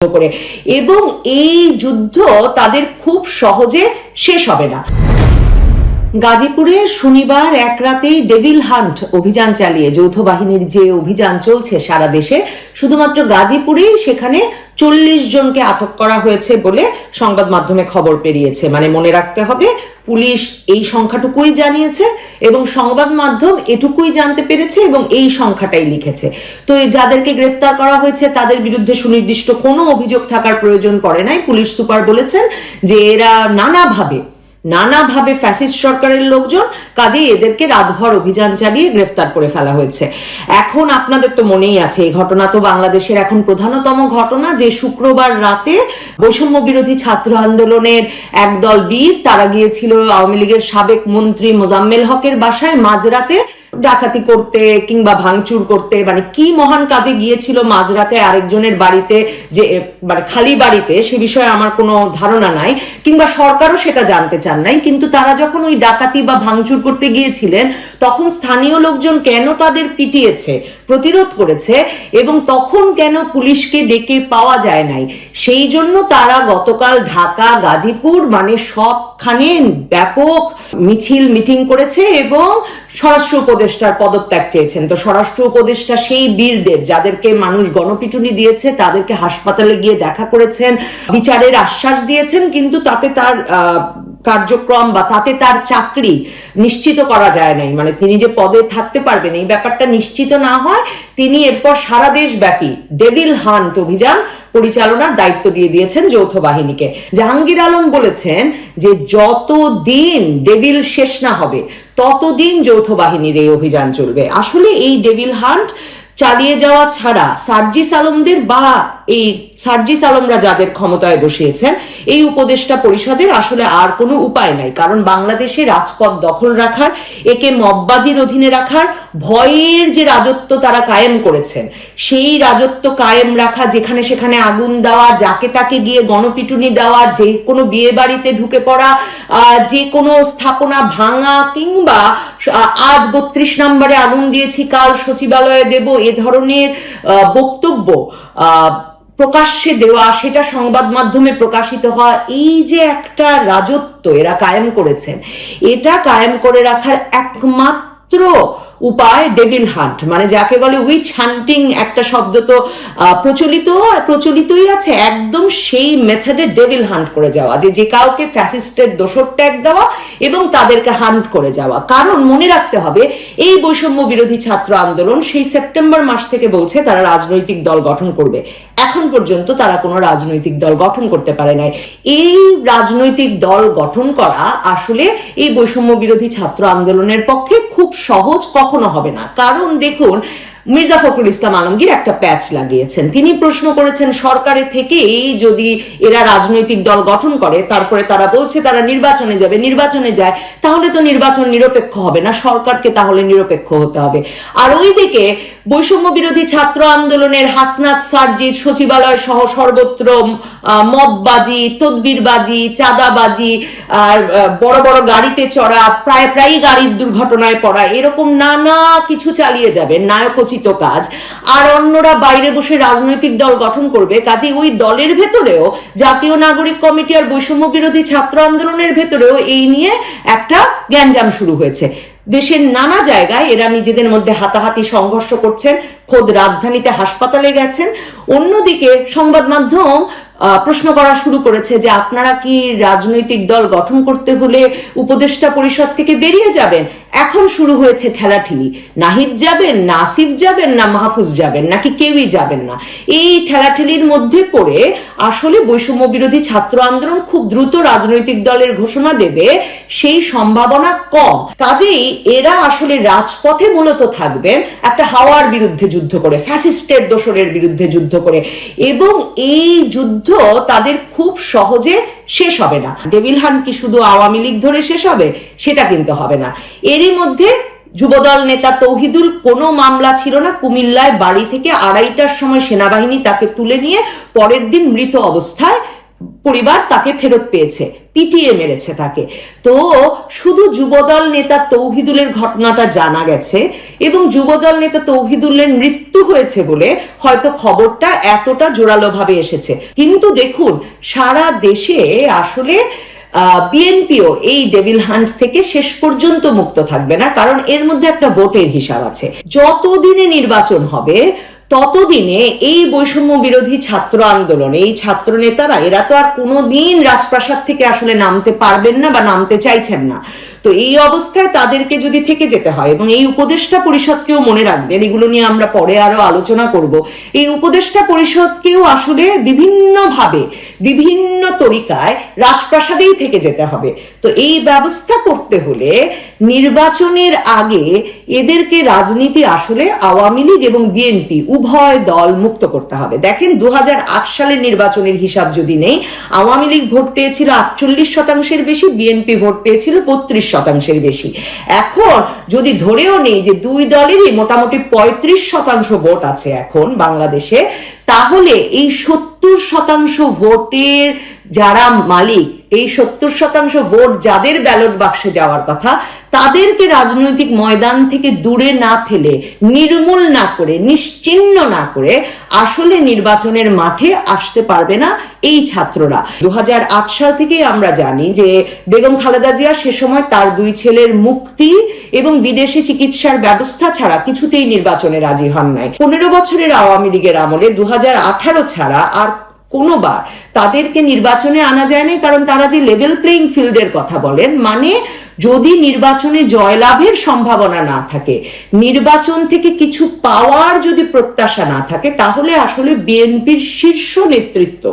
করে। এবং এই যুদ্ধ তাদের খুব সহজে শেষ হবে না। গাজীপুরে শনিবার এক রাতেই ডেভিল হান্ট অভিযান চালিয়ে যৌথ বাহিনীর যে অভিযান চলছে সারা দেশে, শুধুমাত্র গাজীপুরেই সেখানে চল্লিশ জনকে আটক করা হয়েছে বলে সংবাদ মাধ্যমে খবর পেরিয়েছে। মানে মনে রাখতে হবে পুলিশ এই সংখ্যাটুকুই জানিয়েছে এবং সংবাদ মাধ্যম এটুকুই জানতে পেরেছে এবং এই সংখ্যাটাই লিখেছে। তো যাদেরকে গ্রেফতার করা হয়েছে, তাদের বিরুদ্ধে সুনির্দিষ্ট কোনো অভিযোগ থাকার প্রয়োজন পড়ে নাই। পুলিশ সুপার বলেছেন যে এরা নানাভাবে নানাভাবে ফ্যাসিস্ট সরকারের লোকজন, কাজেই এদেরকে রাতভর অভিযান চালিয়ে গ্রেফতার করে ফেলা হয়েছে। এখন আপনাদের তো মনেই আছে, এই ঘটনা তো বাংলাদেশের এখন প্রধানতম ঘটনা যে শুক্রবার রাতে বৈষম্য বিরোধী ছাত্র আন্দোলনের একদল বীর, তারা গিয়েছিল আওয়ামী লীগের সাবেক মন্ত্রী মোজাম্মেল হকের বাসায় মাঝরাতে ডাকাতি করতে কিংবা ভাঙচুর করতে মানে কি মহান কাজে গিয়েছিল মাঝরাতে আরেকজনের বাড়িতে, যে মানে খালি বাড়িতে, সে বিষয়ে আমার কোনো ধারণা নাই, কিংবা সরকারও সেটা জানতে চান নাই, কিন্তু তারা যখন ওই ডাকাতি বা ভাঙচুর করতে গিয়েছিলেন, তখন স্থানীয় লোকজন কেন তাদের পিটিয়েছে, প্রতিরোধ করেছে, এবং তখন কেন পুলিশকে ডেকে পাওয়া যায় নাই? সেই জন্য তারা গতকাল ঢাকা, গাজীপুর মানে সবখানে ব্যাপক মিছিল মিটিং করেছে এবং স্বরাষ্ট্র উপদেষ্টার পদত্যাগ চেয়েছেন। তো স্বরাষ্ট্র উপদেষ্টা সেই বীরদের যাদেরকে মানুষ গণপিটুনি দিয়েছে, তাদেরকে হাসপাতালে গিয়ে দেখা করেছেন, বিচারের আশ্বাস দিয়েছেন, কিন্তু তাতে তার কার্যক্রম বা তাতে তার চাকরি নিশ্চিত করা যায় নাই। মানে তিনি যে পদে থাকতে পারবেন, এই ব্যাপারটা নিশ্চিত না হয়, তিনি এরপর সারা দেশব্যাপী ডেভিল হান্ট অভিযান পরিচালনার দায়িত্ব দিয়ে দিয়েছেন যৌথ বাহিনীকে। জাহাঙ্গীর আলম বলেছেন যে যতদিন ডেভিল শেষ না হবে, ততদিন যৌথ বাহিনীর এই অভিযান চলবে। আসলে এই ডেভিল হান্ট চালিয়ে যাওয়া ছাড়া সার্জিস আলমদের বা এই সার্জিস আলমরা যাদের ক্ষমতায় বসিয়েছেন, এই উপদেষ্টা পরিষদের আসলে আর কোনো উপায় নাই। কারণ বাংলাদেশে রাজপথ দখল রাখার, একে মববাজির অধীনে রাখার ভয়ের যে রাজত্ব তারা কায়েম করেছেন, সেই রাজত্ব কায়েম রাখা, যেখানে সেখানে আগুন দেওয়া, যাকে তাকে গিয়ে গণপিটুনি দেওয়া, যে কোনো বিয়ে বাড়িতে ঢুকে পড়া যে কোনো স্থাপনা ভাঙা কিংবা আজ বত্রিশ নম্বরে আগুন দিয়েছি, কাল সচিবালয়ে দেব, এ ধরনের বক্তব্য প্রকাশ্যে দেওয়া, সেটা সংবাদ মাধ্যমে প্রকাশিত হওয়া, এই যে একটা রাজত্ব এরা কায়েম করেছেন, এটা কায়েম করে রাখার একমাত্র উপায় ডেভিল হান্ট মানে যাকে বলে উইচ হান্টিং একটা শব্দ তো প্রচলিত, প্রচলিতই আছে, একদম সেই মেথডে ডেভিল হান্ট করে যাওয়া, যে যে কাউকে ফ্যাসিস্টের দোষর ট্যাগ দেওয়া এবং তাদেরকে হান্ট করে যাওয়া। কারণ মনে রাখতে হবে, এই বৈষম্য বিরোধী ছাত্র আন্দোলন সেই সেপ্টেম্বর মাস থেকে বলছে তারা রাজনৈতিক দল গঠন করবে। এখন পর্যন্ত তারা কোনো রাজনৈতিক দল গঠন করতে পারে নাই। এই রাজনৈতিক দল গঠন করা আসলে এই বৈষম্য বিরোধী ছাত্র আন্দোলনের পক্ষে খুব সহজ কখনো হবে না। কারণ দেখুন মির্জা ফখরুল ইসলাম আলমগীর একটা প্যাচ লাগিয়েছেন। তিনি প্রশ্ন করেছেন সরকারের থেকে এই যদি এরা রাজনৈতিক দল গঠন করে, তারপরে তারা বলছে তারা নির্বাচনে যাবে, নির্বাচনে যায়, তাহলে তো নির্বাচন নিরপেক্ষ হবে না, সরকারকে তাহলে নিরপেক্ষ হতে হবে। আর ওইদিকে বৈষম্য বিরোধী ছাত্র আন্দোলনের হাসনাত সার্জিৎ সচিবালয় সহ সর্বত্র মদবাজি, তদবিরবাজি, চাঁদাবাজি, আর বড় বড় গাড়িতে চড়া, প্রায় প্রায়ই গাড়ির দুর্ঘটনায় পড়া, এরকম নানা কিছু চালিয়ে যাবে। নায়কোচিত কাজ। আর অন্যরা বাইরে বসে রাজনৈতিক দল গঠন করবে কাজে ওই দলের ভেতরেও জাতীয় নাগরিক কমিটি আর বৈষম্য বিরোধী ছাত্র আন্দোলনের ভেতরেও এই নিয়ে একটা গ্যাঞ্জাম শুরু হয়েছে। দেশের নানা জায়গায় এরা নিজেদের মধ্যে হাতাহাতি সংঘর্ষ করছেন খোদ রাজধানীতে হাসপাতালে গেছেন। অন্যদিকে সংবাদ মাধ্যম প্রশ্ন করা শুরু করেছে যে আপনারা কি রাজনৈতিক দল গঠন করতে হলে উপদেষ্টা পরিষদ থেকে বেরিয়ে যাবেন? এখন শুরু হয়েছে ঠেলাঠেলি। নাহিদ যাবেন না আসিফ যাবেন না মাহফুজ যাবেন, নাকি কেউই যাবেন না? এই ঠেলাঠেলির মধ্যে পড়ে আসলে বৈষম্য বিরোধী ছাত্র আন্দোলন খুব দ্রুত রাজনৈতিক দলের ঘোষণা দেবে, সেই সম্ভাবনা কম। কাজেই এরা আসলে রাজপথে মূলত থাকবেন একটা হাওয়ার বিরুদ্ধে যুদ্ধ করে ফ্যাসিস্টের দোসরের বিরুদ্ধে যুদ্ধ করে। এবং এই যুদ্ধ তাদের খুব সহজে শেষ হবে না। ডেভিল হান কি শুধু আওয়ামী লীগ ধরে শেষ হবে? সেটা কিন্তু হবে না। এরই মধ্যে যুবদল নেতা তৌহিদুল কোনো মামলা ছিল না। কুমিল্লায় বাড়ি থেকে আড়াইটার সময় সেনাবাহিনী তাকে তুলে নিয়ে পরের দিন মৃত অবস্থায় পরিবার তাকে ফেরত পেয়েছে, পিটিয়ে মেরেছে তাকে। তো শুধু যুবদল নেতা তৌহিদুলের ঘটনাটা জানা গেছে এবং যুবদল নেতা তৌহিদুলের মৃত্যু হয়েছে বলে হয়তো খবরটা এতটা জোরালোভাবে এসেছে। কিন্তু দেখুন, সারা দেশে আসলে বিএনপিও এই ডেভিল হান্ট থেকে শেষ পর্যন্ত মুক্ত থাকবে না, কারণ এর মধ্যে একটা ভোটের হিসাব আছে। যতদিনে নির্বাচন হবে ততদিনে এই বৈষম্য বিরোধী ছাত্র আন্দোলন, এই ছাত্র নেতারা, এরা তো আর কোনোদিন রাজপ্রাসাদ থেকে আসলে নামতে পারবেন না বা নামতে চাইছেন না। তো এই অবস্থায় তাদেরকে যদি থেকে যেতে হয় এবং এই উপদেষ্টা পরিষদকেও মনে রাখবেন, এগুলো নিয়ে আমরা পরে আরও আলোচনা করব, এই উপদেষ্টা পরিষদকেও আসলে বিভিন্নভাবে, বিভিন্ন তরিকায় রাজপ্রাসাদেই থেকে যেতে হবে। তো এই ব্যবস্থা করতে হলে নির্বাচনের আগে এদেরকে রাজনীতি আসলে আওয়ামী লীগ এবং বিএনপি উভয় দল মুক্ত করতে হবে। দেখেন দু হাজার আট সালের নির্বাচনের হিসাব যদি নেই, আওয়ামী লীগ ভোট পেয়েছিল আটচল্লিশ শতাংশের বেশি, বিএনপি ভোট পেয়েছিল বত্রিশ শতাংশের বেশি। এখন যদি ধরেও নেই যে দুই দলেরই মোটামুটি পঁয়ত্রিশ শতাংশ ভোট আছে এখন বাংলাদেশে, তাহলে এই সত্তর শতাংশ ভোটের যারা মালিক, এই সত্তর শতাংশ ভোট যাদের ব্যালট বাক্সে যাওয়ার কথা তাদেরকে রাজনৈতিক ময়দান থেকে দূরে না ফেলে, নির্মূল না করে নিশ্চিহ্ন না করে আসলে নির্বাচনের মাঠে আসতে পারবে না এই ছাত্ররা। দু সাল থেকে আমরা জানি যে বেগম খালেদা জিয়া সে সময় তার দুই ছেলের মুক্তি এবং বিদেশে চিকিৎসার ব্যবস্থা ছাড়া কিছুতেই নির্বাচনে রাজি হন নাই। পনেরো বছরের আওয়ামী লীগের আমলে দু হাজার আঠারো ছাড়া আর কোনোবার তাদেরকে নির্বাচনে আনা যায়নি, কারণ তারা যে লেভেল প্লেইং ফিল্ডের কথা বলেন মানে যদি নির্বাচনে জয়লাভের সম্ভাবনা না থাকে, নির্বাচন থেকে কিছু পাওয়ার যদি প্রত্যাশা না থাকে, তাহলে আসলে বিএনপির শীর্ষ নেতৃত্ব।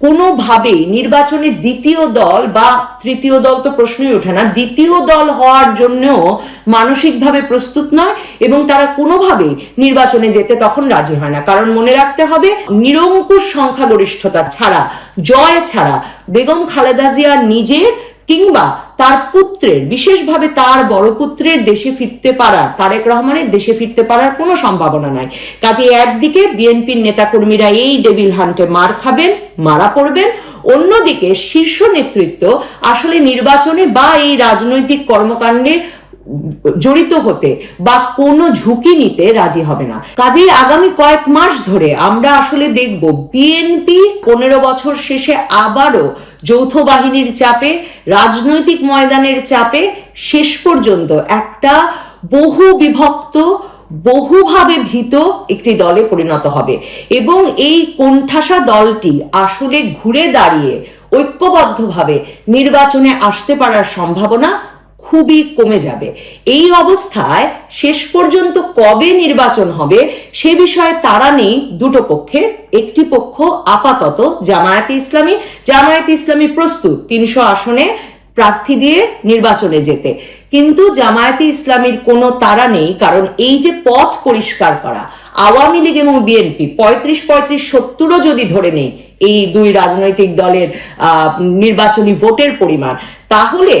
কোনোভাবেই নির্বাচনে দ্বিতীয় দল বা তৃতীয় দল তো প্রশ্নই ওঠে না, দ্বিতীয় দল হওয়ার জন্যও মানসিকভাবে প্রস্তুত নয় এবং তারা কোনোভাবেই নির্বাচনে যেতে তখন রাজি হয় না। কারণ মনে রাখতে হবে, নিরঙ্কুশ সংখ্যাগরিষ্ঠতা ছাড়া, জয় ছাড়া বেগম খালেদা জিয়ার নিজের কিংবা তার পুত্রের, বিশেষভাবে তার বড় পুত্রের দেশে ফিরতে পারার, তারেক রহমানের দেশে ফিরতে পারার কোনো সম্ভাবনা নাই। কাজে একদিকে বিএনপির নেতাকর্মীরা এই ডেভিল হান্টে মার খাবেন, মারা পড়বেন, অন্যদিকে শীর্ষ নেতৃত্ব আসলে নির্বাচনে বা এই রাজনৈতিক কর্মকাণ্ডে জড়িত হতে বা কোনো ঝুঁকি নিতে রাজি হবে না। কাজেই আগামী কয়েক মাস ধরে আমরা আসলে দেখব বিএনপি পনেরো বছর শেষে আবারও যৌথ বাহিনীর চাপে, রাজনৈতিক ময়দানের চাপে শেষ পর্যন্ত একটা বহু বিভক্ত, বহুভাবে ভীত একটি দলে পরিণত হবে। এবং এই কোণঠাসা দলটি আসলে ঘুরে দাঁড়িয়ে ঐক্যবদ্ধভাবে নির্বাচনে আসতে পারার সম্ভাবনা খুবই কমে যাবে। এই অবস্থায় শেষ পর্যন্ত কবে নির্বাচন হবে সে বিষয়ে তারা নেই দুটো পক্ষে একটি পক্ষ আপাতত জামায়াতে ইসলামী জামায়াতে ইসলামী প্রস্তুত তিনশো আসনে প্রার্থী দিয়ে নির্বাচনে যেতে। কিন্তু জামায়াতে ইসলামীর কোনো তারা নেই, কারণ এই যে পথ পরিষ্কার করা, আওয়ামী লীগ এবং বিএনপি পঁয়ত্রিশ পঁয়ত্রিশ সত্তরও যদি ধরে নেই, এই দুই রাজনৈতিক দলের নির্বাচনী ভোটের পরিমাণ তাহলে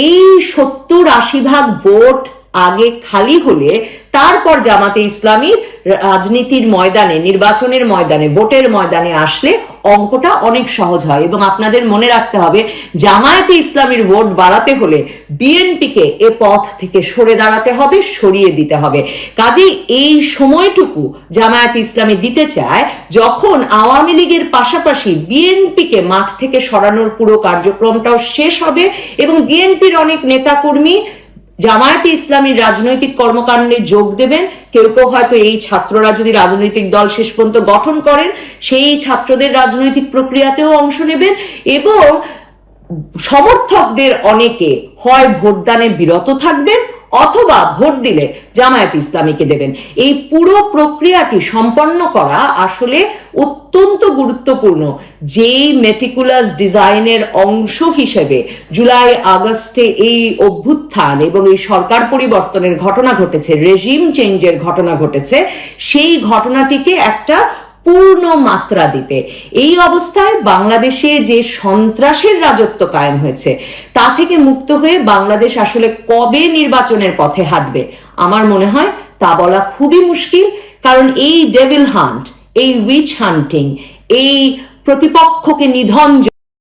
এই সত্তর আশি ভাগ ভোট আগে খালি হলে তারপর জামাতে ইসলামীর রাজনীতির ময়দানে, নির্বাচনের ময়দানে, ভোটের ময়দানে আসলে অঙ্কটা অনেক সহজ হয় এবং আপনাদের মনে রাখতে হবে, জামায়াতে ইসলামীর ভোট বাড়াতে হলে বিএনপিকে এ পথ থেকে সরে দাঁড়াতে হবে, সরিয়ে দিতে হবে। কাজেই এই সময়টুকু জামায়াতে ইসলামী দিতে চায়, যখন আওয়ামী লীগের পাশাপাশি বিএনপিকে মাঠ থেকে সরানোর পুরো কার্যক্রমটাও শেষ হবে এবং বিএনপির অনেক নেতাকর্মী জামায়াতে ইসলামীর রাজনৈতিক কর্মকাণ্ডে যোগ দেবেন। কেউ কেউ হয়তো এই ছাত্ররা যদি রাজনৈতিক দল শেষ পর্যন্ত গঠন করেন, সেই ছাত্রদের রাজনৈতিক প্রক্রিয়াতেও অংশ নেবেন এবং সমর্থকদের অনেকে হয় ভোটদানে বিরত থাকবেন অথবা ভোট দিলে জামায়াত ইসলামীকে দেবেন। এই পুরো প্রক্রিয়াটি সম্পন্ন করা আসলে অত্যন্ত গুরুত্বপূর্ণ। যেই মেটিকুলাস ডিজাইনের অংশ হিসেবে জুলাই আগস্টে এই অভ্যুত্থান এবং এই সরকার পরিবর্তনের ঘটনা ঘটেছে রেজিম চেঞ্জের ঘটনা ঘটেছে, সেই ঘটনাটিকে একটা পূর্ণ মাত্রা দিতে। এই অবস্থায় বাংলাদেশে যে সন্ত্রাসের রাজত্ব কায়েম হয়েছে, তা থেকে মুক্ত হয়ে বাংলাদেশ আসলে কবে নির্বাচনের পথে হাঁটবে? আমার মনে হয় তা বলা খুবই মুশকিল, কারণ এই ডেভিল হান্ট এই উইচ হান্টিং এই প্রতিপক্ষকে নিধন